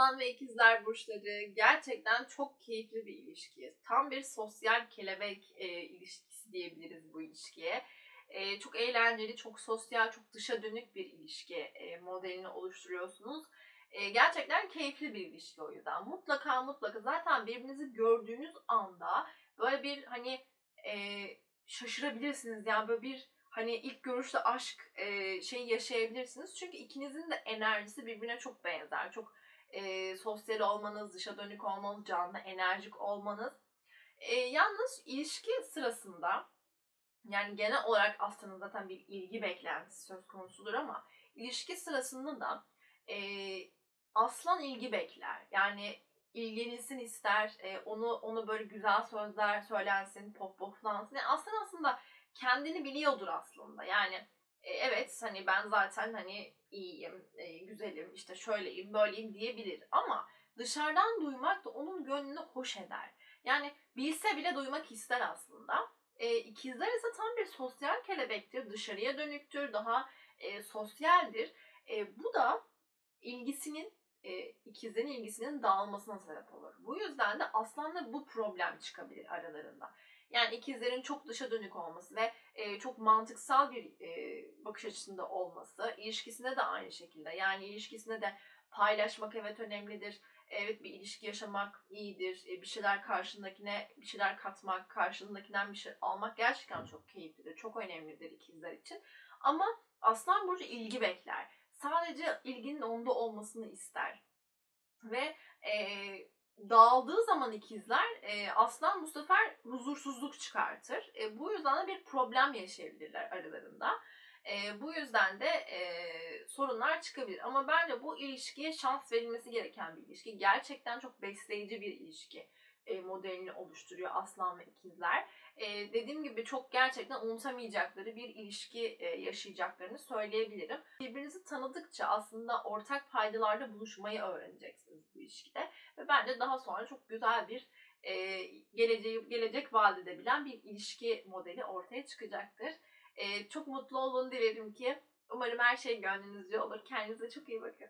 Aslan ve ikizler burçları gerçekten çok keyifli bir ilişki. Tam bir sosyal kelebek e, ilişkisi diyebiliriz bu ilişkiye. E, çok eğlenceli, çok sosyal, çok dışa dönük bir ilişki e, modelini oluşturuyorsunuz. E, gerçekten keyifli bir ilişki o yüzden. Mutlaka mutlaka zaten birbirinizi gördüğünüz anda böyle bir hani e, şaşırabilirsiniz. Yani böyle bir hani ilk görüşte aşk e, şey yaşayabilirsiniz. Çünkü ikinizin de enerjisi birbirine çok benzer. Çok e, sosyal olmanız, dışa dönük olmanız, canlı, enerjik olmanız. E, yalnız ilişki sırasında yani genel olarak aslında zaten bir ilgi beklentisi söz konusudur ama ilişki sırasında da e, aslan ilgi bekler. Yani ilgilenilsin ister, e, onu onu böyle güzel sözler söylensin, pop poplansın. Yani aslan aslında kendini biliyordur aslında. Yani e, evet hani ben zaten hani iyiyim, e, güzelim, işte şöyleyim, böyleyim diyebilir. Ama dışarıdan duymak da onun gönlünü hoş eder. Yani bilse bile duymak ister aslında. E, ikizler ise tam bir sosyal kelebektir, dışarıya dönüktür, daha e, sosyaldir. E, bu da ilgisinin e, ikizlerin ilgisinin dağılmasına sebep olur. Bu yüzden de aslanla bu problem çıkabilir aralarında. Yani ikizlerin çok dışa dönük olması ve e, çok mantıksal bir e, bakış açısında olması, ilişkisinde de aynı şekilde. Yani ilişkisinde de paylaşmak evet önemlidir. Evet bir ilişki yaşamak iyidir. E, bir şeyler karşındakine bir şeyler katmak, karşındakinden bir şey almak gerçekten çok keyiflidir. Çok önemlidir ikizler için. Ama Aslan Burcu ilgi bekler. Sadece ilginin onda olmasını ister. Ve e, dağıldığı zaman ikizler e, aslan bu sefer huzursuzluk çıkartır. E, bu yüzden de bir problem yaşayabilirler aralarında. E, bu yüzden de e, sorunlar çıkabilir. Ama bence bu ilişkiye şans verilmesi gereken bir ilişki. Gerçekten çok besleyici bir ilişki e, modelini oluşturuyor aslan ve ikizler. E, dediğim gibi çok gerçekten unutamayacakları bir ilişki e, yaşayacaklarını söyleyebilirim. Birbirinizi tanıdıkça aslında ortak paydalarda buluşmayı öğreneceksiniz ilişkide. Ve bence daha sonra çok güzel bir e, geleceği, gelecek vaat edebilen bir ilişki modeli ortaya çıkacaktır. E, çok mutlu olun dilerim ki. Umarım her şey gönlünüzce olur. Kendinize çok iyi bakın.